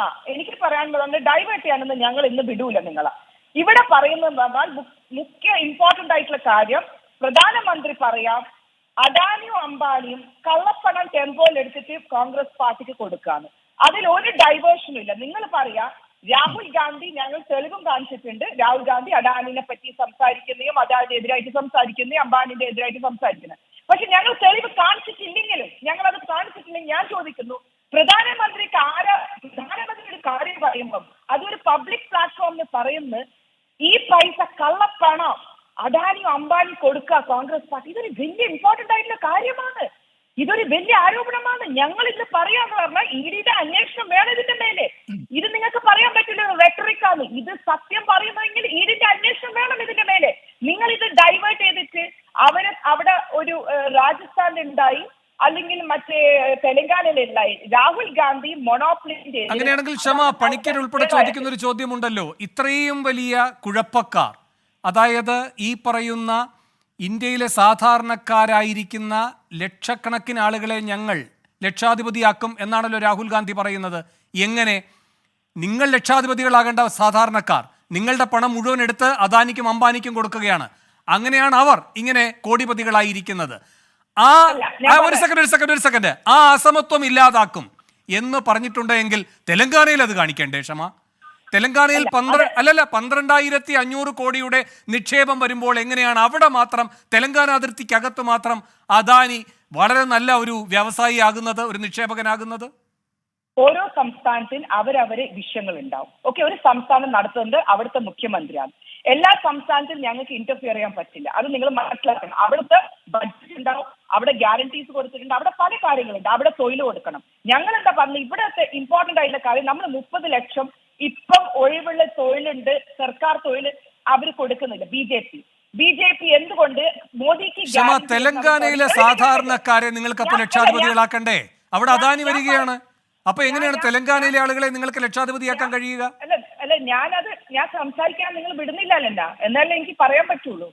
ആ എനിക്ക് പറയാനുള്ളത് ഡൈവേർട്ട് ചെയ്യാനൊന്നും ഞങ്ങൾ ഇന്ന് വിടൂല നിങ്ങളെ. ഇവിടെ പറയുന്നത് പറഞ്ഞാൽ മുഖ്യ ഇമ്പോർട്ടന്റ് ആയിട്ടുള്ള കാര്യം പ്രധാനമന്ത്രി പറയാം അദാനിയും അംബാനിയും കള്ളപ്പണം ടെമ്പോയിൽ എടുത്തിട്ട് കോൺഗ്രസ് പാർട്ടിക്ക് കൊടുക്കാന്ന്. അതിൽ ഒരു ഡൈവേർഷനും ഇല്ല. നിങ്ങൾ പറയാ രാഹുൽ ഗാന്ധി ഞങ്ങൾ തെളിവും കാണിച്ചിട്ടുണ്ട്. രാഹുൽ ഗാന്ധി അഡാനിനെ പറ്റി സംസാരിക്കുന്നതും അഡാനിന്റെ എതിരായിട്ട് സംസാരിക്കുന്നതും അംബാനിന്റെ എതിരായിട്ട് സംസാരിക്കുന്നത്. പക്ഷെ ഞങ്ങൾ തെളിവ് കാണിച്ചിട്ടില്ലെങ്കിലും ഞങ്ങൾ അത് കാണിച്ചിട്ടില്ലെങ്കിൽ ഞാൻ ചോദിക്കുന്നു പ്രധാനമന്ത്രിക്ക് ആരാ പ്രധാനമന്ത്രി ഒരു കാര്യം പറയുമ്പം അതൊരു പബ്ലിക് പ്ലാറ്റ്ഫോമിൽ പറയുന്നത് ഈ പൈസ കള്ളപ്പണം? അദാനി അംബാനി കൊടുക്കുക കോൺഗ്രസ് പാർട്ടി. ഇതൊരു വലിയ ഇമ്പോർട്ടന്റ് ആയിട്ടുള്ള കാര്യമാണ്. ഇതൊരു വലിയ ആരോപണമാണ്. ഞങ്ങൾ ഇന്ന് പറയാന്ന് പറഞ്ഞാൽ ഇഡിയുടെ അന്വേഷണം വേണം ഇതിന്റെ മേലെ. ഇത് നിങ്ങൾക്ക് പറയാൻ പറ്റില്ല റെട്ടറിക് ആണ്. ഇത് സത്യം പറയുന്നതെങ്കിൽ ഇഡിന്റെ അന്വേഷണം വേണം ഇതിന്റെ മേലെ. നിങ്ങൾ ഇത് ഡൈവേർട്ട് ചെയ്തിട്ട് അവർ അവിടെ ഒരു രാജസ്ഥാനിൽ ഉണ്ടായി അല്ലെങ്കിൽ മറ്റേ തെലങ്കാനയിലുണ്ടായി രാഹുൽ ഗാന്ധി മൊണോപ്ലിന്റെ അങ്ങനെയാണെങ്കിൽ ക്ഷമ പണിക്കർ ഉൾപ്പെടെ ചോദിക്കുന്ന ഒരു ചോദ്യമുണ്ടല്ലോ. ഇത്രയും വലിയ കുഴപ്പക്കാർ അതായത് ഈ പറയുന്ന ഇന്ത്യയിലെ സാധാരണക്കാരായിരിക്കുന്ന ലക്ഷക്കണക്കിന് ആളുകളെ ഞങ്ങൾ ലക്ഷാധിപതിയാക്കും എന്നാണല്ലോ രാഹുൽ ഗാന്ധി പറയുന്നത്. എങ്ങനെ? നിങ്ങൾ ലക്ഷാധിപതികളാകേണ്ട സാധാരണക്കാർ നിങ്ങളുടെ പണം മുഴുവൻ എടുത്ത് അദാനിക്കും അംബാനിക്കും കൊടുക്കുകയാണ്. അങ്ങനെയാണ് അവർ ഇങ്ങനെ കോടിപതികളായിരിക്കുന്നത്. ആ ഒരു സെക്കൻഡ് ഒരു സെക്കൻഡ് ഒരു സെക്കൻഡ് ആ അസമത്വം ഇല്ലാതാക്കും എന്ന് പറഞ്ഞിട്ടുണ്ടെങ്കിൽ തെലങ്കാനയിൽ അത് കാണിക്കണ്ടേ ക്ഷമ? തെലങ്കാനയിൽ പന്ത്രണ്ട് അല്ലല്ല പന്ത്രണ്ടായിരത്തി അഞ്ഞൂറ് കോടിയുടെ നിക്ഷേപം വരുമ്പോൾ എങ്ങനെയാണ്? അവിടെ മാത്രം തെലങ്കാന അതിർത്തിക്കകത്ത് മാത്രം അദാനി വളരെ നല്ല ഒരു വ്യവസായി ആകുന്നത് ഒരു നിക്ഷേപകനാകുന്നത്? ഓരോ സംസ്ഥാനത്തിൽ അവരവരെ വിഷയങ്ങൾ ഉണ്ടാവും ഓക്കെ ഒരു സംസ്ഥാനം നടത്തുന്നത് അവിടുത്തെ മുഖ്യമന്ത്രിയാണ്. എല്ലാ സംസ്ഥാനത്തിലും ഞങ്ങൾക്ക് ഇന്റർഫിയർ ചെയ്യാൻ പറ്റില്ല. അത് നിങ്ങൾ മനസ്സിലാക്കണം. അവിടുത്തെ ബഡ്ജറ്റ് ഉണ്ടാവും. അവിടെ ഗ്യാരണ്ടീസ് കൊടുത്തിട്ടുണ്ട് അവിടെ പല കാര്യങ്ങളുണ്ട് അവിടെ തൊഴിൽ കൊടുക്കണം. ഞങ്ങൾ എന്താ പറഞ്ഞത്? ഇവിടത്തെ ഇമ്പോർട്ടന്റ് ആയിട്ടുള്ള കാര്യം നമ്മൾ മുപ്പത് ലക്ഷം ഇപ്പം ഒഴിവുള്ള തൊഴിലുണ്ട് സർക്കാർ തൊഴിൽ അവർ കൊടുക്കുന്നില്ല B J P. B J P എന്തുകൊണ്ട് മോദിക്ക് ക്ഷമ തെലങ്കാനയിലെ സാധാരണക്കാരെ നിങ്ങൾക്ക് ലക്ഷാധിപതികളാക്കണ്ടേ? അവിടെ അതാനി അദാനി വരികയാണ്. അപ്പൊ എങ്ങനെയാണ് തെലങ്കാനയിലെ ആളുകളെ നിങ്ങൾക്ക് ലക്ഷാധിപതിയാക്കാൻ കഴിയുക? അല്ല അല്ല ഞാനത് ഞാൻ സംസാരിക്കാൻ നിങ്ങൾ വിടുന്നില്ലല്ലോ. എന്നാലേ എനിക്ക് പറയാൻ പറ്റുള്ളൂ.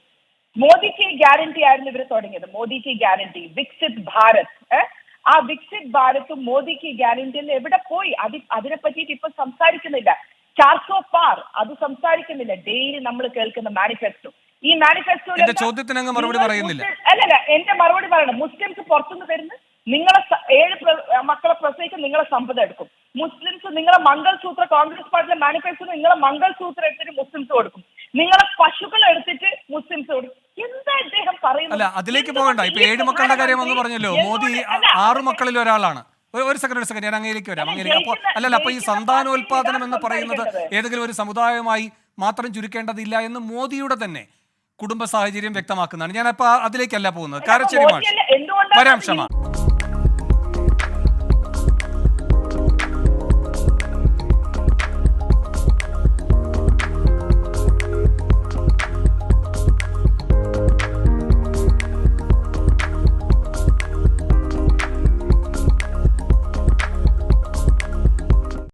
മോദിക്ക് ഗ്യാരണ്ടി ആയിരുന്നു ഇവർ തുടങ്ങിയത്. മോദി മോദിക്ക് ഗ്യാരണ്ടി വിക്സിത് ഭാരത്. ആ വിക്സിത് ഭാരത്തും മോദിക്ക് ഗ്യാരണ്ടിയിൽ എവിടെ പോയി? അത് അതിനെ പറ്റിയിട്ട് ഇപ്പൊ സംസാരിക്കുന്നില്ല. ചാർസോ പാർ അത് സംസാരിക്കുന്നില്ല. ഡെയിലി നമ്മൾ കേൾക്കുന്ന മാനിഫെസ്റ്റോ ഈ മാനിഫെസ്റ്റോ ചോദ്യത്തിന് മറുപടി പറയുന്നില്ല. അല്ലല്ല എന്റെ മറുപടി പറയണം. മുസ്ലിംസ് പുറത്തുനിന്ന് വരുന്ന നിങ്ങളെ ഏഴ് മക്കളെ പ്രസവിക്കും നിങ്ങളെ സമ്പത്ത് എടുക്കും. മുസ്ലിംസ് നിങ്ങളെ മംഗൾസൂത്ര കോൺഗ്രസ് പാർട്ടിയിലെ മാനിഫെസ്റ്റോ നിങ്ങളെ മംഗൾസൂത്രം എടുത്തിട്ട് മുസ്ലിംസ് കൊടുക്കും. നിങ്ങളെ പശുക്കൾ എടുത്തിട്ട് മുസ്ലിംസ് കൊടുക്കും. അല്ല അതിലേക്ക് പോകണ്ട. ഇപ്പൊ ഏഴ് മക്കളുടെ കാര്യം ഒന്ന് പറഞ്ഞല്ലോ. മോദി ആറു മക്കളിൽ ഒരാളാണ്. ഒരു സെക്കൻഡ് ഒരു സെക്കൻഡ് ഞാൻ അങ്ങേലേക്ക് വരാം അങ്ങേലേക്ക് അപ്പോൾ അല്ലല്ല അപ്പൊ ഈ സന്താനോത്പാദനം സന്താനോൽപാദനം എന്ന് പറയുന്നത് ഏതെങ്കിലും ഒരു സമുദായമായി മാത്രം ചുരുക്കേണ്ടതില്ല എന്ന് മോദിയുടെ തന്നെ കുടുംബ സാഹചര്യം വ്യക്തമാക്കുന്നതാണ്. ഞാൻ അപ്പൊ അതിലേക്കല്ല പോകുന്നത്. കാരശ്ശേരി മാഷ് വരാം ക്ഷമ.